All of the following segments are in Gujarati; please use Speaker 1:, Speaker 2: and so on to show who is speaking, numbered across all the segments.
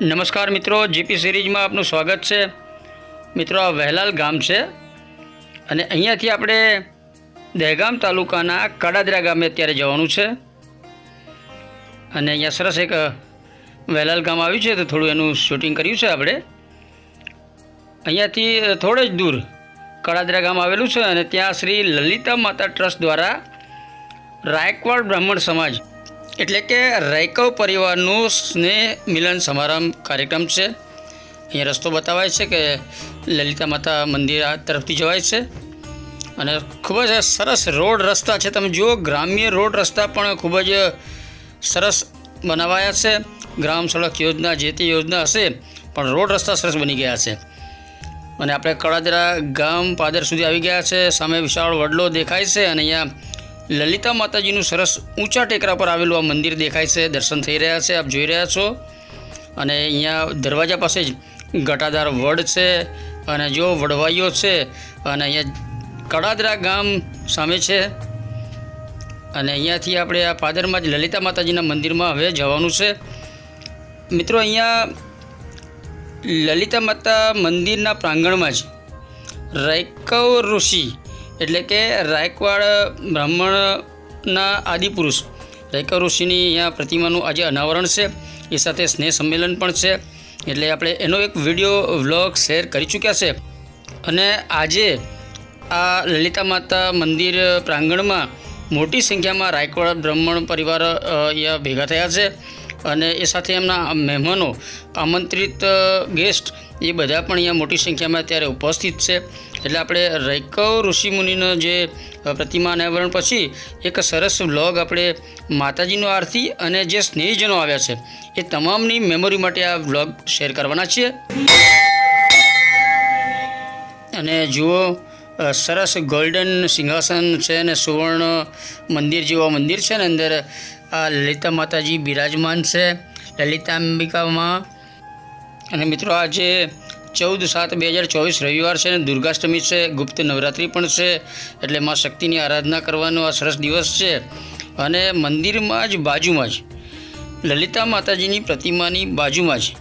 Speaker 1: નમસ્કાર મિત્રો, જીપી સિરીઝમાં આપનું સ્વાગત છે. મિત્રો, આ વહેલાલ ગામ છે અને અહીંયાથી આપણે દહેગામ તાલુકાના કડાદરા ગામે અત્યારે જવાનું છે. અને અહીંયા સરસ એક વહેલાલ ગામ આવ્યું છે તો થોડું એનું શૂટિંગ કર્યું છે આપણે. અહીંયાથી થોડે જ દૂર કડાદરા ગામ આવેલું છે અને ત્યાં શ્રી લલિતા માતા ટ્રસ્ટ દ્વારા રાયકવાડ બ્રાહ્મણ સમાજ એટલે કે રાયકવ પરિવારનું સ્નેહ મિલન સમારંભ કાર્યક્રમ છે. અહીંયા રસ્તો બતાવાય છે કે લલિતા માતા મંદિર આ તરફથી જવાય છે. અને ખૂબ જ સરસ રોડ રસ્તા છે. તમે જુઓ, ગ્રામ્ય રોડ રસ્તા પણ ખૂબ જ સરસ બનાવાયા છે. ગ્રામ સડક યોજના, જે તે યોજના હશે, પણ રોડ રસ્તા સરસ બની ગયા છે. અને આપણે કડાદરા ગામ પાદર સુધી આવી ગયા છે. સામે વિશાળ વડલો દેખાય છે અને અહીંયા લલિતા માતાજીનું સરસ ઊંચા ટેકરા પર આવેલું આ મંદિર દેખાય છે. દર્શન થઈ રહ્યા છે, આપ જોઈ રહ્યા છો. અને અહીંયા દરવાજા પાસે જ ઘટાદાર વડ છે અને જો વડવાઈઓ છે અને અહીંયા કડાદરા ગામ સામે છે. અને અહીંયાથી આપણે આ પાદરમાં જ લલિતા માતાજીના મંદિરમાં હવે જવાનું છે. મિત્રો, અહીંયા લલિતા માતા મંદિરના પ્રાંગણમાં જ રાયકવ ઋષિ એટલે કે રાયકવાડ, બ્રાહ્મણના આદિપુરુષ. રાયકવ ઋષિની અહીંયા પ્રતિમાનું આજે અનાવરણ છે. એ સાથે સ્નેહ સંમેલન પણ છે. એટલે આપણે એનો એક વીડિયો, વ્લોગ શેર કરી ચૂક્યા છે. અને આજે આ લલિતા માતા મંદિર પ્રાંગણમાં મોટી સંખ્યામાં રાયકવાડ બ્રાહ્મણ પરિવાર અહીંયા ભેગા થયા છે. અને એ સાથે એમના મહેમાનો, આમંત્રિત ગેસ્ટ એ બધા પણ અહીંયા મોટી સંખ્યામાં અત્યારે ઉપસ્થિત છે. એટલે આપણે રૈકવ ઋષિમુનિનો જે પ્રતિમા અનાવરણ પછી એક સરસ વ્લોગ આપણે માતાજીનો આરતી અને જે સ્નેહીજનો આવ્યા છે, એ તમામની મેમોરી માટે આ વ્લોગ શેર કરવાના છીએ. અને જુઓ સરસ ગોલ્ડન સિંહાસન છે અને સુવર્ણ મંદિર જેવા મંદિર છે ને અંદર આ લલિતા માતાજી બિરાજમાન છે. લલિતા અંબિકામાં અને મિત્રો આજે ચૌદ સાત બે હજાર ચોવીસ રવિવાર છે અને દુર્ગાષ્ટમી છે, ગુપ્ત નવરાત્રિ પણ છે, એટલે માં શક્તિની આરાધના કરવાનો આ સરસ દિવસ છે. અને મંદિરમાં જ બાજુમાં જ લલિતા માતાજીની પ્રતિમાની બાજુમાં જ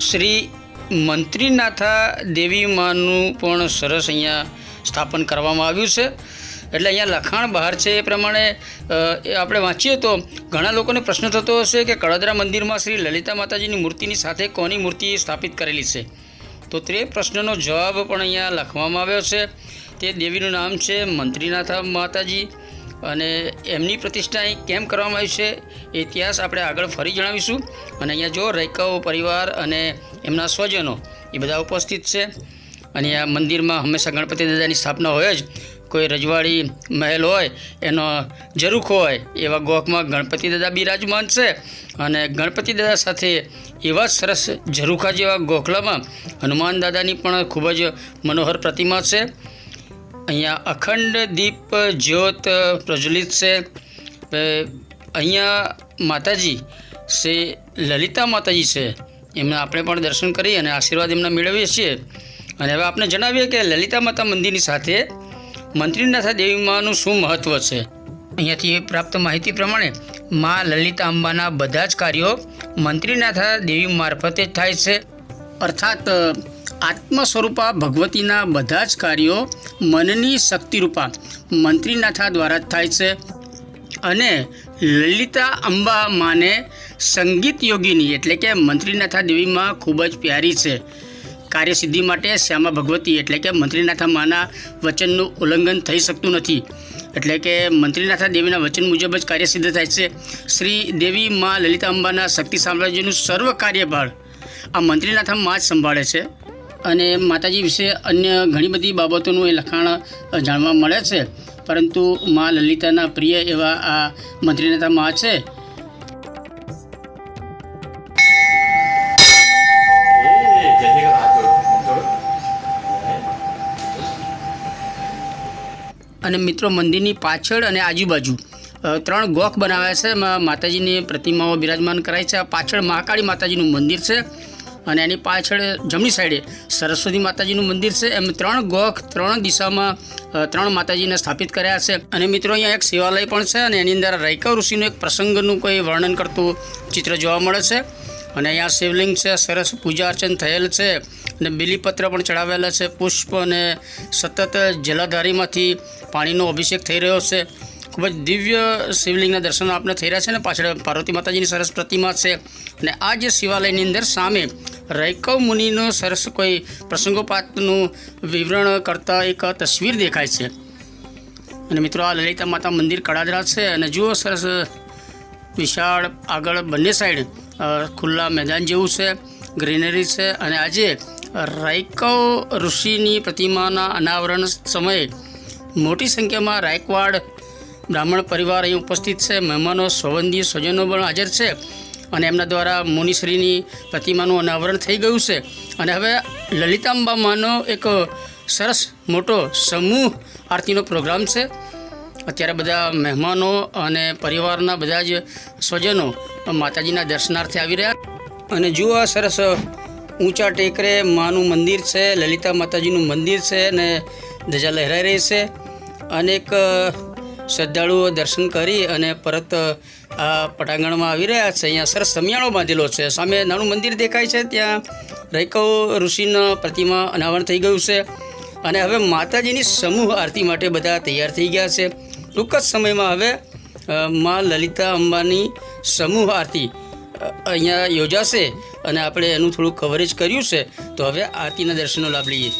Speaker 1: શ્રી મંત્રીનાથા દેવી માનું પણ સરસ અહીંયા સ્થાપન કરવામાં આવ્યું છે. એટલે અહીંયા લખાણ બહાર છે એ પ્રમાણે આપણે વાંચીએ તો ઘણા લોકોને પ્રશ્ન થતો હશે કે કડોદરા મંદિરમાં શ્રી લલિતા માતાજીની મૂર્તિની સાથે કોની મૂર્તિ સ્થાપિત કરેલી છે? તો તે પ્રશ્નનો જવાબ પણ અહીંયા લખવામાં આવ્યો છે. તે દેવીનું નામ છે મંત્રીનાથા માતાજી અને એમની પ્રતિષ્ઠા અહીં કેમ કરવામાં આવી છે ઇતિહાસ આપણે આગળ ફરી જણાવીશું. અને અહીંયા જો રૈકવ પરિવાર અને એમના સ્વજનો એ બધા ઉપસ્થિત છે અને આ મંદિરમાં હંમેશા ગણપતિ દાદાની સ્થાપના હોય જ. કોઈ રજવાડી મહેલ હોય, એનો જરૂખ હોય, એવા ગોખમાં ગણપતિ દાદા બિરાજમાન છે. અને ગણપતિ દાદા સાથે એવા સરસ ઝરૂખા જેવા ગોખલામાં હનુમાન દાદાની પણ ખૂબ જ મનોહર પ્રતિમા છે. અહીંયા અખંડ દીપ જ્યોત પ્રજ્વલિત છે. અહીંયા માતાજી શ્રી લલિતા માતાજી છે. એમના આપણે પણ દર્શન કરી અને આશીર્વાદ એમના મેળવીએ છીએ. અને હવે આપણે જણાવીએ કે લલિતા માતા મંદિરની સાથે મંત્રીનાથા દેવીમાનું શું મહત્ત્વ છે? અહીંયાથી પ્રાપ્ત માહિતી પ્રમાણે મા લલિતા અંબાના બધા જ કાર્યો મંત્રીનાથા દેવી મારફતે જ થાય છે. અર્થાત આત્મ સ્વરૂપા ભગવતીના બધા જ કાર્યો મનની શક્તિરૂપા મંત્રીનાથા દ્વારા જ થાય છે. અને લલિતા અંબા માને સંગીત યોગીની, એટલે કે મંત્રીનાથા દેવીમાં ખૂબ જ પ્યારી છે. કાર્યસિદ્ધિ માટે શ્યામા ભગવતી એટલે કે મંત્રીનાથા માના વચનનું ઉલ્લંઘન થઈ શકતું નથી. એટલે કે મંત્રીનાથા દેવીના વચન મુજબ જ કાર્યસિદ્ધ થાય છે. શ્રી દેવી મા લલિતા અંબાના શક્તિ સામ્રાજ્યનું સર્વ કાર્યભાર આ મંત્રીનાથા મા જ સંભાળે છે. અને માતાજી વિશે અન્ય ઘણી બધી બાબતોનું એ લખાણ જાણવા મળે છે. પરંતુ મા લલિતાના પ્રિય એવા આ મંત્રીનાથા મા છે. અને મિત્રો મંદિરની પાછળ અને આજુબાજુ ત્રણ ગોખ બનાવ્યા છે. એમાં માતાજીની પ્રતિમાઓ બિરાજમાન કરાય છે. પાછળ મહાકાળી માતાજીનું મંદિર છે અને એની પાછળ જમણી સાઈડે સરસ્વતી માતાજીનું મંદિર છે. એમ ત્રણ ગોખ ત્રણ દિશામાં ત્રણ માતાજીને સ્થાપિત કર્યા છે. અને મિત્રો અહીંયા એક શિવાલય પણ છે અને એની અંદર રૈકવ ઋષિનું એક પ્રસંગનું કોઈ વર્ણન કરતું ચિત્ર જોવા મળે છે. અને અહીંયા શિવલિંગ છે, સરસ પૂજા અર્ચન થયેલ છે અને બિલીપત્ર પણ ચડાવેલા છે, પુષ્પ અને સતત જલાધારીમાંથી પાણીનો અભિષેક થઈ રહ્યો છે. ખૂબ જ દિવ્ય શિવલિંગના દર્શન આપણે થઈ રહ્યા છે ને પાછળ પાર્વતી માતાજીની સરસ પ્રતિમા છે. અને આ જે શિવાલયની અંદર સામે રૈકવ મુનિનો સરસ કોઈ પ્રસંગોપાતનું વિવરણ કરતા એક તસવીર દેખાય છે. અને મિત્રો, આ લલિતા માતા મંદિર કડાદરા છે અને જુઓ સરસ વિશાળ આગળ બંને સાઈડ ખુલ્લા મેદાન જેવું છે, ગ્રીનરી છે અને આજે રાયકવ ઋષિની પ્રતિમાના અનાવરણ સમયે મોટી સંખ્યામાં રાયકવાડ બ્રાહ્મણ પરિવાર અહીં ઉપસ્થિત છે. મહેમાનો સંબંધી સ્વજનો પણ હાજર છે અને એમના દ્વારા મુનિશ્રીની પ્રતિમાનું અનાવરણ થઈ ગયું છે. અને હવે લલિતાંબામાંનો એક સરસ મોટો સમૂહ આરતીનો પ્રોગ્રામ છે. અત્યારે બધા મહેમાનો અને પરિવારના બધા જ સ્વજનો માતાજીના દર્શનાર્થે આવી રહ્યા. અને જુઓ આ સરસ ઊંચા ટેકરે માનું મંદિર છે, લલિતા માતાજીનું મંદિર છે અને ધજા લહેરાઈ રહી છે. અનેક શ્રદ્ધાળુઓ દર્શન કરી અને પરત આ પટાંગણમાં આવી રહ્યા છે. અહીંયા સરસ સમિયાણો બાંધેલો છે. સામે નાનું મંદિર દેખાય છે. ત્યાં રૈકવ ઋષિના પ્રતિમા અનાવરણ થઈ ગયું છે. અને હવે માતાજીની સમૂહ આરતી માટે બધા તૈયાર થઈ ગયા છે. ટૂંક જ સમયમાં હવે મા લલિતા અંબાની સમૂહ આરતી અહીંયા યોજાશે અને આપણે એનું થોડું કવરેજ કર્યું છે. તો હવે આરતીના દર્શનનો લાભ લઈએ.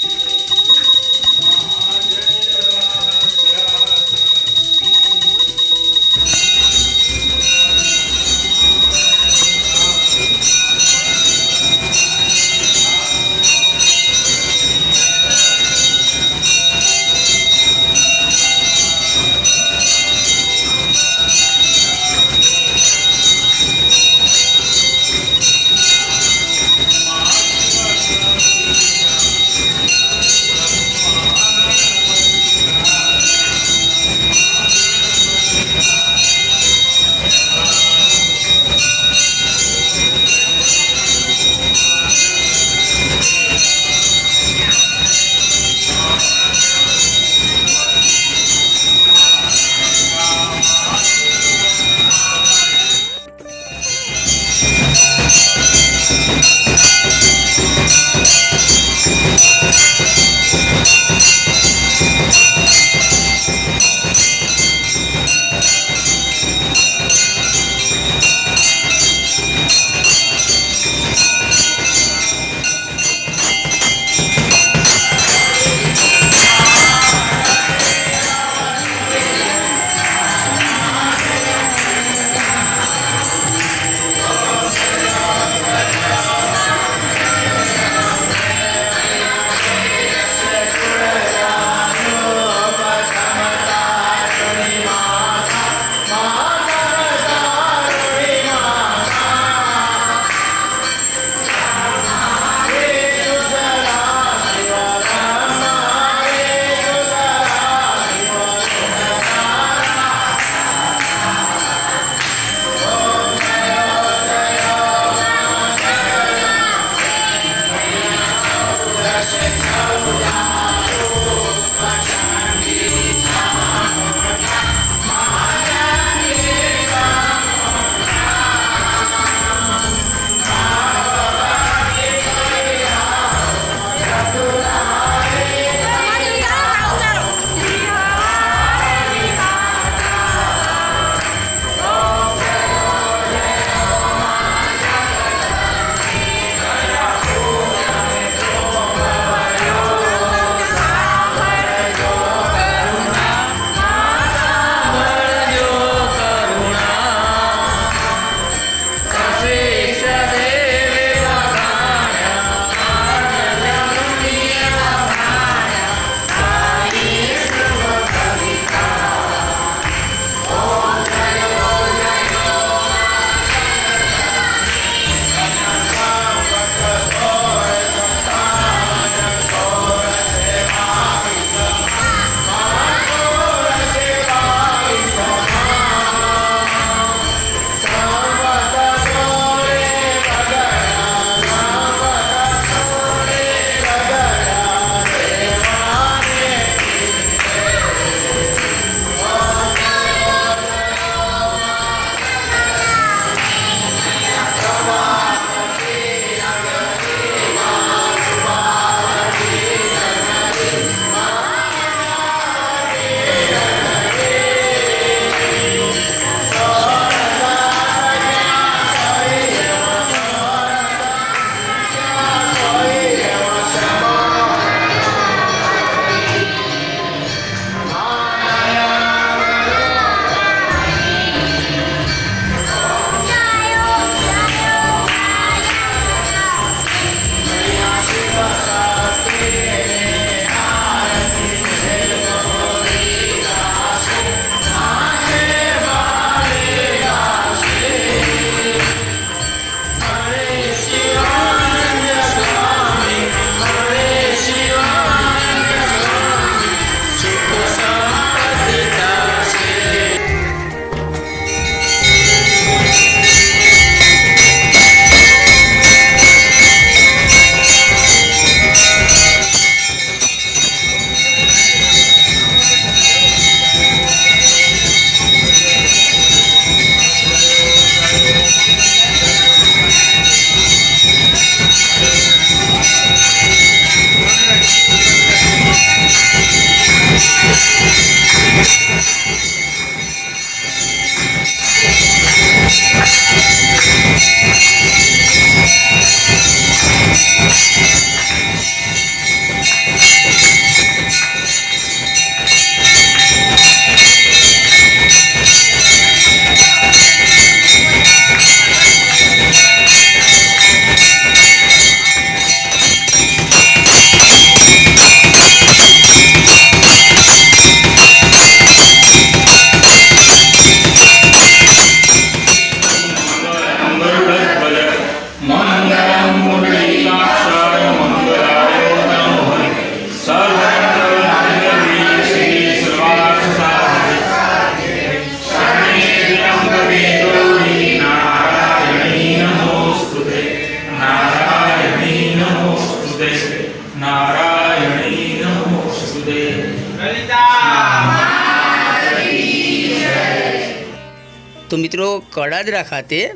Speaker 1: તો મિત્રો કડાદરા ખાતે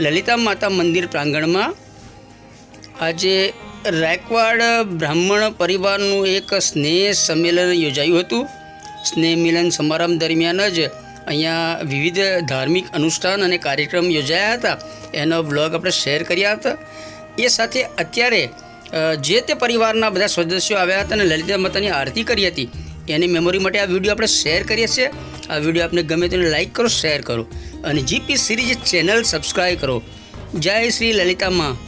Speaker 1: લલિતા માતા મંદિર પ્રાંગણમાં આજે રાયકવાડ બ્રાહ્મણ પરિવારનું એક સ્નેહ સંમેલન યોજાયું હતું. સ્નેહ મિલન સમારંભ દરમિયાન જ અહીંયા વિવિધ ધાર્મિક અનુષ્ઠાન અને કાર્યક્રમ યોજાયા હતા. એનો બ્લોગ આપણે શેર કર્યા હતા. એ સાથે અત્યારે જે તે પરિવારના બધા સદસ્યો આવ્યા હતા અને લલિતા માતાની આરતી કરી હતી, એની મેમોરી માટે આ વીડિયો આપણે શેર કરીએ છીએ. આ વીડિયો આપને ગમે તેને લાઈક કરો શેર કરો. અને જીપી સિરીઝ ચેનલ સબસ્ક્રાઈબ કરો. જય શ્રી લલિતામાં